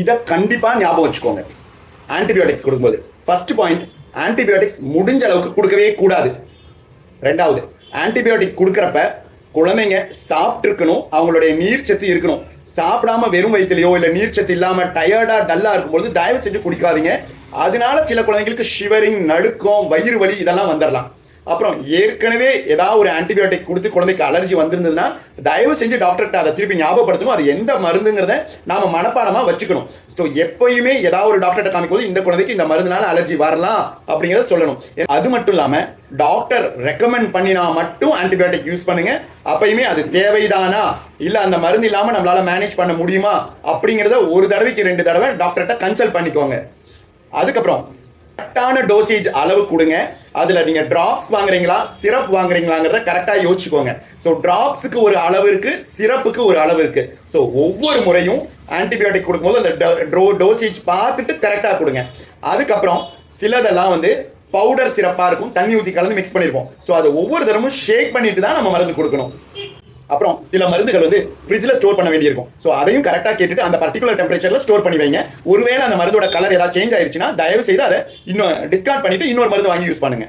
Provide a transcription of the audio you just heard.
இதை கண்டிப்பாக ஞாபகம் வச்சுக்கோங்க. ஆன்டிபயோட்டிக்ஸ் கொடுக்கும்போது. ஃபர்ஸ்ட் பாயிண்ட் ஆன்டிபயோட்டிக்ஸ் முடிஞ்ச அளவுக்கு கொடுக்கவே கூடாது. ரெண்டாவது ஆன்டிபயோட்டிக் கொடுக்குறப்ப குழந்தைங்க சாப்பிட்ருக்கணும் அவங்களுடைய நீர்ச்சத்து இருக்கணும். சாப்பிடாம வெறும் வயிற்றுலையோ இல்லை நீர்ச்சத்து இல்லாமல் டயர்டாக டல்லாக இருக்கும்போது தயவு செஞ்சு குடிக்காதீங்க. அதனால சில குழந்தைங்களுக்கு ஷிவரிங் நடுக்கம் வயிறு வலி இதெல்லாம் வந்துடலாம் அப்புறம் ஏற்கனவே ஏதாவது ஒரு ஆன்டிபயோட்டிக் கொடுத்து குழந்தைக்கு அலர்ஜி வந்திருந்ததுன்னா தயவு செஞ்சு டாக்டர்கிட்ட அதை திருப்பி ஞாபகப்படுத்தணும். அது எந்த மருந்துங்கிறத நாம மனப்பாடமாக வச்சுக்கணும். ஸோ எப்பயுமே ஏதாவது ஒரு டாக்டர்கிட்ட காமிக்கும்போது இந்த குழந்தைக்கு இந்த மருந்துனால அலர்ஜி வரலாம் அப்படிங்கிறத சொல்லணும். அது மட்டும் இல்லாமல் டாக்டர் ரெக்கமெண்ட் பண்ணினா மட்டும் ஆன்டிபயோட்டிக் யூஸ் பண்ணுங்க. அப்பயுமே அது தேவைதானா? இல்லை அந்த மருந்து இல்லாமல் நம்மளால மேனேஜ் பண்ண முடியுமா? அப்படிங்கிறத ஒரு தடவைக்கு ரெண்டு தடவை டாக்டர்கிட்ட கன்சல்ட் பண்ணிக்கோங்க. அதுக்கப்புறம் கரெக்டான டோசேஜ் அளவு கொடுங்க. அதில் நீங்கள் ட்ராப்ஸ் வாங்குறீங்களா சிரப் வாங்குறீங்களாங்கிறத கரெக்டாக யோசிச்சுக்கோங்க. ஸோ ட்ராப்ஸுக்கு ஒரு அளவு இருக்குது சிரப்புக்கு ஒரு அளவு இருக்குது ஸோ ஒவ்வொரு முறையும் ஆன்டிபயோட்டிக் கொடுக்கும்போது அந்த டோசேஜ் பார்த்துட்டு கரெக்டாக கொடுங்க. அதுக்கப்புறம் சிலதெல்லாம் வந்து பவுடர் சிறப்பாக இருக்கும் தண்ணி ஊற்றி கலந்து மிக்ஸ் பண்ணியிருப்போம் ஸோ அதை ஒவ்வொரு தரமும் ஷேக் பண்ணிட்டு தான் நம்ம மருந்து கொடுக்கணும். அப்புறம் சில மருந்துகள் வந்து ஃப்ரிட்ஜில் ஸ்டோர் பண்ண வேண்டியிருக்கும். ஸோ அதையும் கரெக்டாக கேட்டுட்டு அந்த பர்டிகுலர் டெம்பரேச்சரில் ஸ்டோர் பண்ணி வைங்க. ஒருவேளை அந்த மருந்தோட கலர் ஏதாவது சேஞ்ச் ஆயிருச்சுன்னா தயவு செய்து அதை இன்னும் டிஸ்கார்ட் பண்ணிட்டு இன்னொரு மருந்து வாங்கி யூஸ் பண்ணுங்க.